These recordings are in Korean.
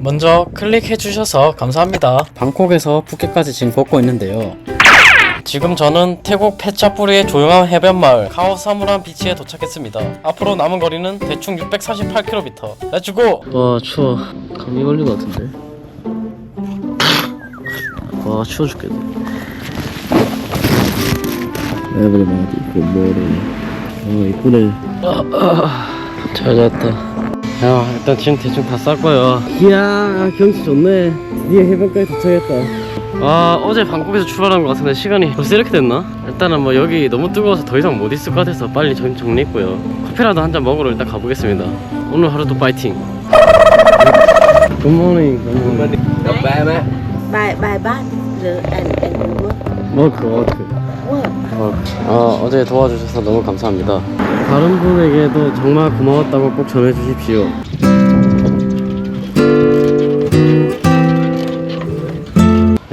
먼저 클릭해 주셔서 감사합니다. 방콕에서 푸켓까지 지금 걷고 있는데요. 지금 저는 태국 페차뿌리의 조용한 해변마을 카오사무란 비치에 도착했습니다. 앞으로 남은 거리는 대충 648km. 렛츠고! 와 추워. 감기 걸린 것 같은데. 와 추워 죽겠네. 에브리바디 굿모닝. 어 이쁘네. 잘 잤다. 야 일단 짐 대충 다 쌌고요. 이야 경치 좋네. 드디어 해변까지 도착했다. 아 어제 방콕에서 출발한 것 같은데 시간이 벌써 이렇게 됐나? 일단은 뭐 여기 너무 뜨거워서 더 이상 못 있을 것 같아서 빨리 정, 정리했고요. 커피라도 한 잔 먹으러 일단 가보겠습니다. 오늘 하루도 파이팅. 굿모닝 굿모닝 anh anh work 워크 워크 work 아 어제 도와주셔서 너무 감사합니다 다른 분에게도 정말 고마웠다고 꼭 전해주십시오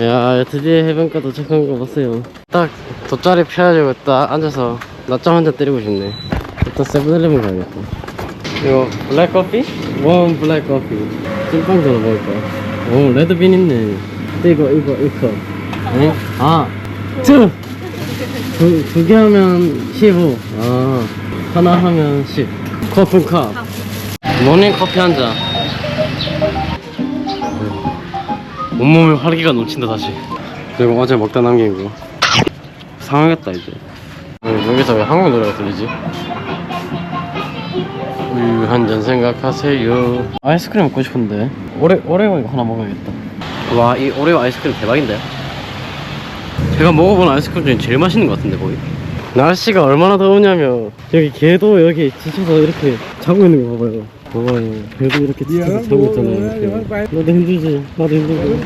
야 드디어 해변가 도착한 거 봤어요 딱 돗자리 펴가지고 딱 앉아서 낮잠 한 잔 때리고 싶네 일단 세븐일레븐 가야겠다 이거 블랙 커피? 원 블랙 커피 찐빵 전화 먹을까? 오 레드빈 있네 또 이거 이거 이거 에? 아 투! 두, 두 개 하면 15. 아, 하나 하면 10. 커플컵. 모닝 커피 한 잔. 네. 온몸에 활기가 넘친다, 다시. 그리고 어제 먹다 남긴 거. 상하겠다, 이제. 어, 여기서 왜 한국 노래가 들리지? 우유 한 잔 생각하세요. 아이스크림 먹고 싶은데. 오레, 오레오 이거 하나 먹어야겠다. 와, 이 오레오 아이스크림 대박인데? 제가 먹어본 아이스크림 중에 제일 맛있는 것 같은데 거의 날씨가 얼마나 더우냐면 여기 개도 여기 지쳐서 이렇게 자고 있는 거 봐봐요. 봐봐요 개도 이렇게 지쳐서 자고 있잖아요 이렇게. 나도 힘들지 나도 힘들고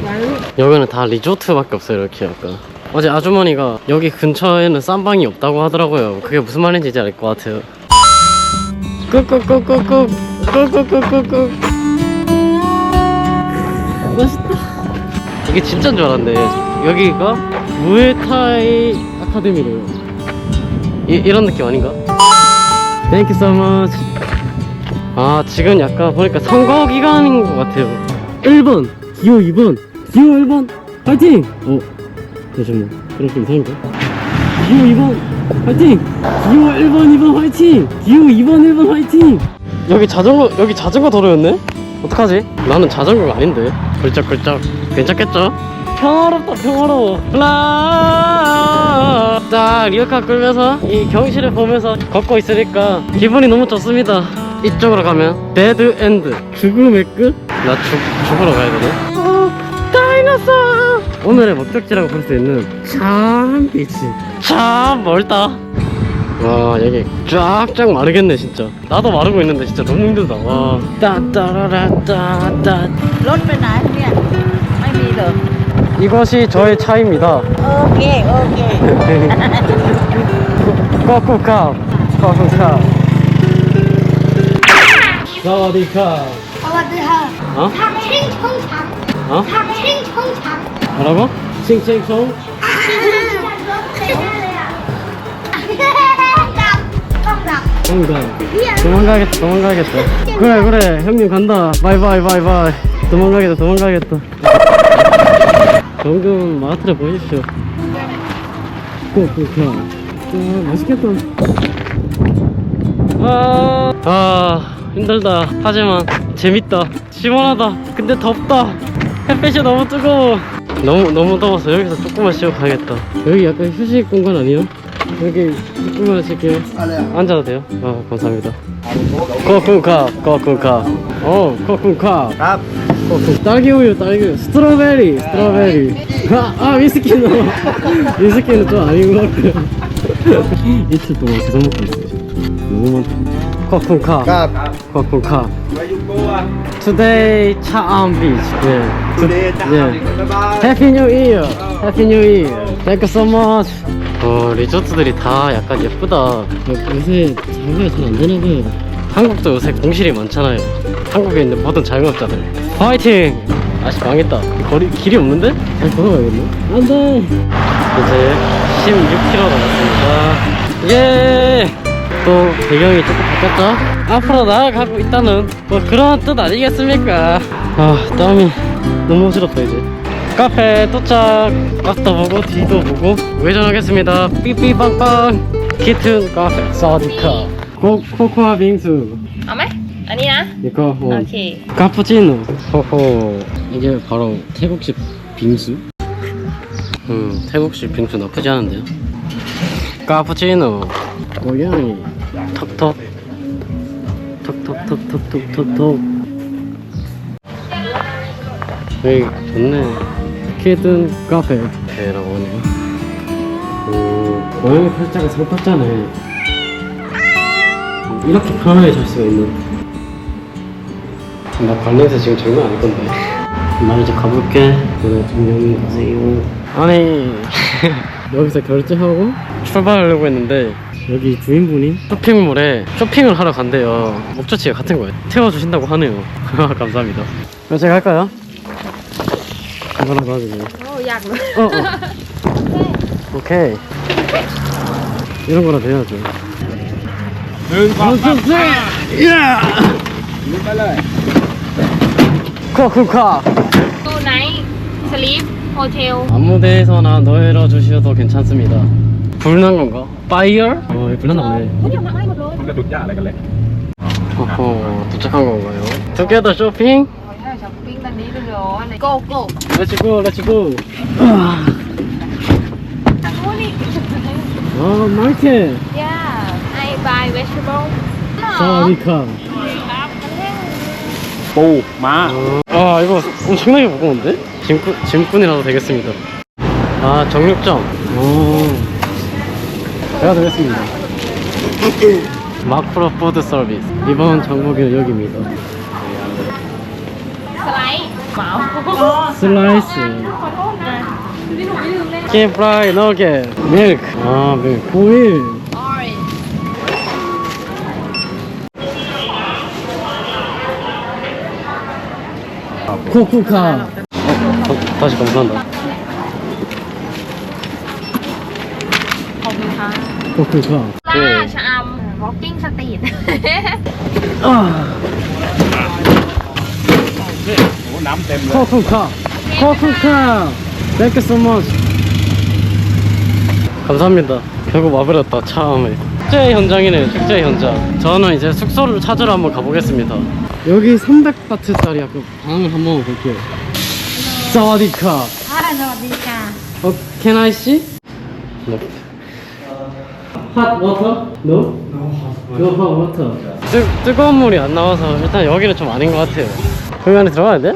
여기는 다 리조트밖에 없어요 이렇게 약간. 어제 아주머니가 여기 근처에는 쌈방이 없다고 하더라고요. 그게 무슨 말인지 이제 알 것 같아요. 꾹꾹꾹꾹꾹. 꾹꾹꾹꾹꾹. 맛있다. 이게 진짜인 줄 알았는데 여기가 무에타이 아카데미래요 이, 이런 느낌 아닌가? Thank you so much 아 지금 약간 보니까 선거 기간인 것 같아요 1번 기호 2번 기호 1번 파이팅! 어 잠시만 좀 이상한가? 기호 2번 화이팅! 기호 1번 2번 화이팅! 기호 2번 1번 화이팅! 여기 자전거 여기 자전거 도로였네? 어떡하지? 나는 자전거가 아닌데 걸쩍걸쩍 괜찮겠죠? 평화롭다 평화로워. 라딱 리어카 끌면서 이 경치를 보면서 걷고 있으니까 기분이 너무 좋습니다. 이쪽으로 가면 데드 엔드 죽음의 끝? 나 죽, 죽으러 가야 되네 어, 다이너소 오늘의 목적지라고 볼 수 있는 참 비치. 참 멀다. 와 여기 쫙쫙 마르겠네 진짜. 나도 마르고 있는데 진짜 너무 힘들다. 와. 따따라라따따. đi được 이것이 저의 차입니다. 오케이, 오케이. 꼬꾸캅, 꼬꾸캅. 사와디캅. 사와디캅. 칭칭창. 칭칭창. 뭐라고? 칭칭송? 도망가 아, 아, 아. 도망가겠다 도망가겠다 그래 그래 형님 간다 바이바이 바이바이 도망가겠다 도망가겠다 방금 마트를 보십시오. 꼬꼬카 아 맛있겠다. 아, 아 힘들다. 하지만 재밌다. 시원하다. 근데 덥다. 햇빛이 너무 뜨거워. 너무 너무 더워서 여기서 조금만 쉬고 가야겠다. 여기 약간 휴식 공간 아니에요? 여기 조금만 쉴게요. 앉아도 돼요? 아 감사합니다. 코쿤캅 코쿤캅 어 코쿤캅 어, 오케이 딸기 우유 딸기 우유. 스트로베리 스트로베리. 아, 아 위스키는 위스키는 좀 아닌 것 같아요. 이틀 동안 계속 먹고 있어요. 너무 많다. 코쿤카. Cup. 코쿤카. Where you go? Uh, Today 차안 비치 예. Today, 예. Bye bye. 해피 뉴 이어 해피 뉴 이어 Thank you so much. 어 리조트들이 다 약간 예쁘다. 어, 요새 장사가 잘 안 되나 봐요. 한국도 요새 공실이 많잖아요. 한국에 있는 모든 자영업자들. 화이팅! 아씨 망했다. 거리 길이 없는데? 잘 걸어가야겠네. 안돼! 이제 16km 남았습니다. 예또 배경이 조금 바뀌었죠? 앞으로 나아가고 있다는 뭐 그런 뜻 아니겠습니까? 아 땀이 너무 싫었다 이제. 카페 도착. 앞도 보고 뒤도 보고 외전하겠습니다. 삐삐빵빵. 키튼 카페 사디카. 코코아 빙수. 아메? อันนี้นะ 이거 โอ 뭐 เค 카푸치노 호호 이게 바로 태국식 빙수 음 태국식 빙수 나쁘지 않은데요 카푸치노 고양이 톡톡 톡톡톡톡톡톡톡 여기 좋네 키든 카페라고 하네요 오 고양이 팔자가 살폈잖아요 이렇게 편하게 잘 수가 있는 나 관련해서 지금 장난 아닐 건데. 나 이제 가볼게. 그래, 안녕히 가세요. 아니, 여기서 결제하고 출발하려고 했는데, 여기 주인분이 쇼핑몰에 쇼핑을 하러 간대요. 목적지가 같은 거예요. 태워주신다고 하네요. 감사합니다. 그럼 제가 할까요? 이거나 도와주세요. 어, 약. 어, 어. 오케이. 이런 거나 돼야죠. 눈 감아. 눈 감아. 쿨카 쿨카. 아무 데에서나 넣어 주셔도 괜찮습니다. 불난 건가? 파이어? 어 불났나 보네 호호 도착한 건가요? 두개더 쇼핑? Go go. 렛츠고 렛츠고 어 마이트 Yeah I buy 사와디카 오 마. 와 이거 엄청나게 무거운데? 짐꾼, 짐꾼이라도 되겠습니다. 아 정육점. 오. 제가 되겠습니다. 마크로 포드 서비스. 이번 정보기는 여기입니다. 슬라이스. 슬라이스. 네. 깨프라이 너겟. 밀크. 아 밀크. 오일. 코쿠카 어, 어, 다시 감사한다 ขอบคุณค่ะ 코쿠카 ล่าชะอำ walking street 아 코쿠카 코쿠카 Thank you so much 감사합니다 결국 와버렸다 처음에 축제 현장이네요 축제 현장 저는 이제 숙소를 찾으러 한번 가보겠습니다 여기 300바트짜리 약간 방을 한번 볼게요. 사와디카. 알아, 사와디카. 어, can I see? Left. Hot water? No? No hot water. 뜨, 뜨거운 물이 안 나와서 일단 여기는 좀 아닌 것 같아요. 여기 안에 들어가야 돼?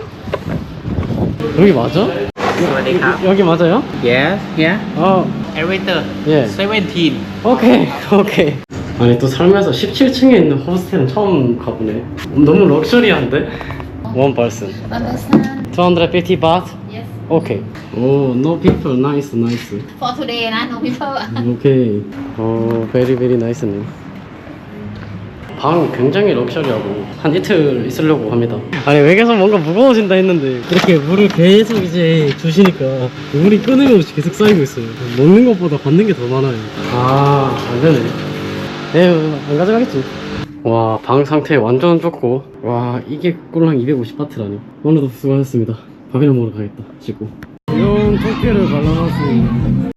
여기 맞아? 여, 여기 맞아요? Yes, yeah. 어. Elevator. 예. 17. 오케이, 오케이. 아니 또 살면서 17층에 있는 호스텔은 처음 가보네. 너무 럭셔리한데? One person. understand 250 baht? yes 오케이. 오, no people. Nice, nice. for today no people 오케이. 어, 베리 베리 나이스네. 방 굉장히 럭셔리하고 한 이틀 있으려고 합니다. 아니 외계에서 뭔가 무거워진다 했는데 이렇게 물을 계속 이제 주시니까 물이 끊임없이 계속 쌓이고 있어요. 먹는 것보다 받는 게 더 많아요. 아, 안 되네. 에휴, 안 가져가겠지. 와, 방 상태 완전 좋고 와, 이게 꿀랑 250바트라니. 오늘도 수고하셨습니다. 밥이나 먹으러 가겠다. 씻고. 이런 토끼를 발라놨습니다.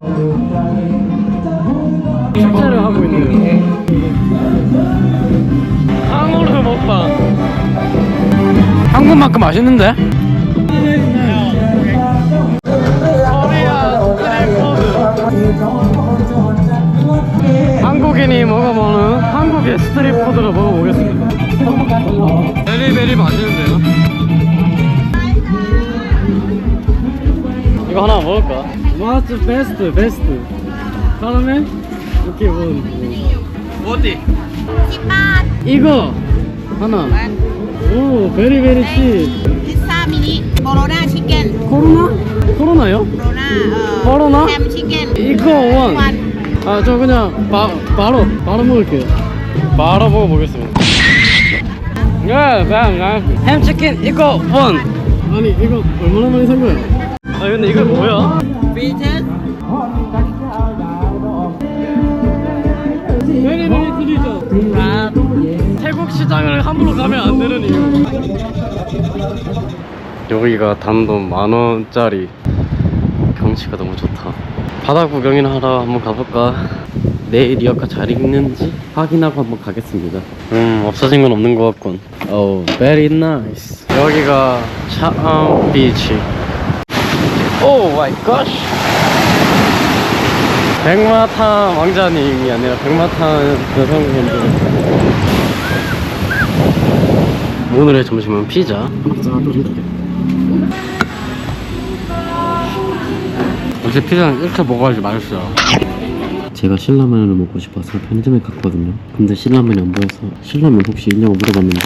축제를 하고 있네요. 한우를 먹방. 한국만큼 맛있는데? 먹을까? 맞지 베스트 best? best? 다음에 이렇게 뭐, 뭐. 어디? 집밥 이거 하나 오 베리 베리 치 비싸 미니 코로나 치킨 코로나? 코로나요? 코로나 어, 코로나? 치킨 이거 네, 원아저 그냥 바, 바로 바로 먹을게요 바로 먹어보겠습니다 예, 네, 네, 네. 햄치킨 이거 원 아니 이거 얼마나 많이 산 거야? 아니 근데 이거 뭐야? 비트? 네네네 들리죠? 아, 예. 랩 태국 시장을 함부로 가면 안 되는 이유. 여기가 단돈 만원짜리 경치가 너무 좋다. 바다 구경이나 하러 한번 가볼까? 내일 리어카 잘 읽는지 확인하고 한번 가겠습니다. 음 없어진 건 없는 것 같군. 오 oh, very nice. 여기가 차암 비치 오 마이 갓. 백마탄 왕자님이 아니라 백마탄 여성분들. 오늘의 점심은 피자. 역시 피자는 이렇게 먹어야지 맛있어요. 제가 신라면을 먹고 싶어서 편의점에 갔거든요. 근데 신라면이 안 보여서 신라면 혹시 있냐고 물어봤는데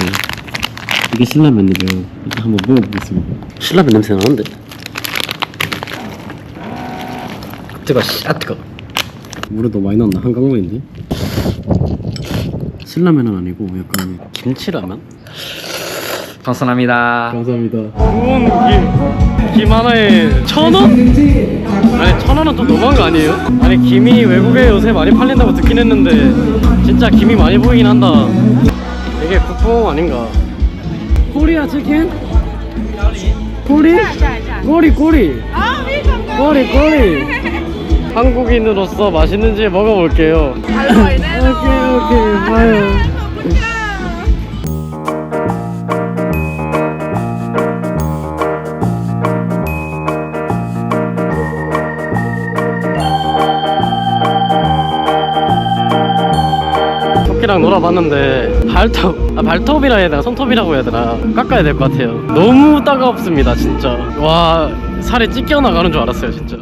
이게 신라면이래요. 일단 한번 먹어보겠습니다. 신라면 냄새 나는데? 뜨거, 씨, 아 뜨거. 물에 너무 많이 넣었나? 한강물인데? 신라면은 아니고 약간 김치라면? 감사합니다. 감사합니다. 구운 김, 김 하나에 천 원? 아니 천 원은 좀 너무한 거 아니에요? 아니 김이 외국에 요새 많이 팔린다고 듣긴 했는데 진짜 김이 많이 보이긴 한다. 이게 국뽕 아닌가? 코리아 치킨? 꼬리? 꼬리 꼬리. 꼬리 꼬리. 한국인으로서 맛있는지 먹어볼게요. 오케이 오케이 봐요. 토끼랑 놀아봤는데 발톱 아 발톱이라 해야 되나? 손톱이라고 해야 되나? 깎아야 될 것 같아요. 너무 따갑습니다 진짜. 와 살이 찢겨 나가는 줄 알았어요 진짜